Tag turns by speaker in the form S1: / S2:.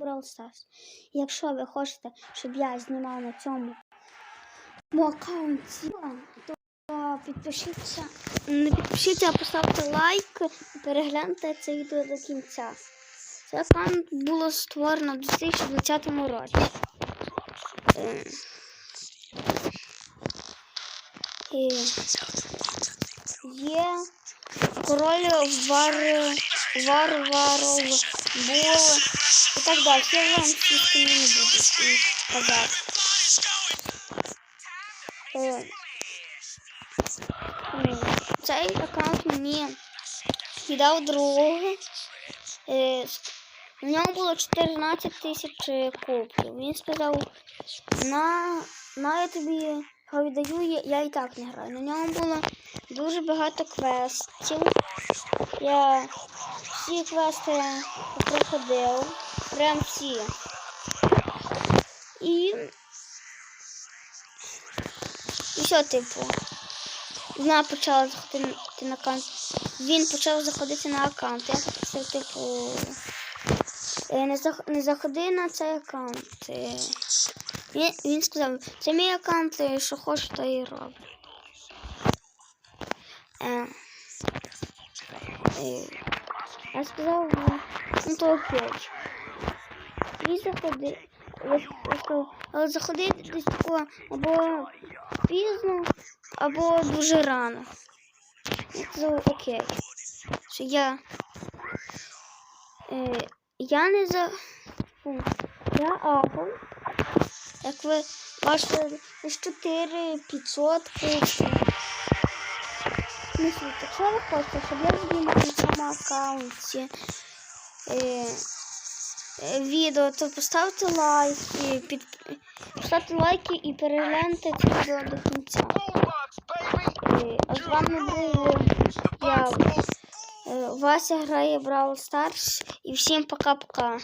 S1: Brawl Stars. Якщо ви хочете, щоб я знімав на цьому аккаунті, то підпишіться. Не підпишіться, а поставте лайк і перегляньте це відео до кінця. Цей аккаунт було створено в 2020 році. Е, І є король вар, варваров, бул і так далі. Я вам скини не буду і казати. Е, Цей аккаунт мені віддав друг. Е, У ньому було 14 тисяч кубків. Він сказав, на, на я тобі віддаю, я, і так не граю. На ньому було дуже багато квестів. Я всі квести проходив. Прям всі. І. І що, типу? Вона почала заходити на аккаунт. Він почав заходити на аккаунт. Я попросив, типу. е, Не, зах... не заходи на цей аккаунт. Він, він сказав, це мій аккаунт, що хочеш, то і роблю. Е, е, я сказав, ну, ну то окей. І заходи. Але заходи десь тако або пізно, або дуже рано. Я сказав, окей. Що я. Е, я не за. Я апл. Як ви бачите, десь 4 500 купів. Мислите, якщо ви хочете, щоб я знімав на цьому аккаунті е, е, відео, то поставте лайки, під, поставте лайки і перегляньте це відео до кінця. Е, а з вами був я, е, Вася грає Brawl Stars і всім пока-пока.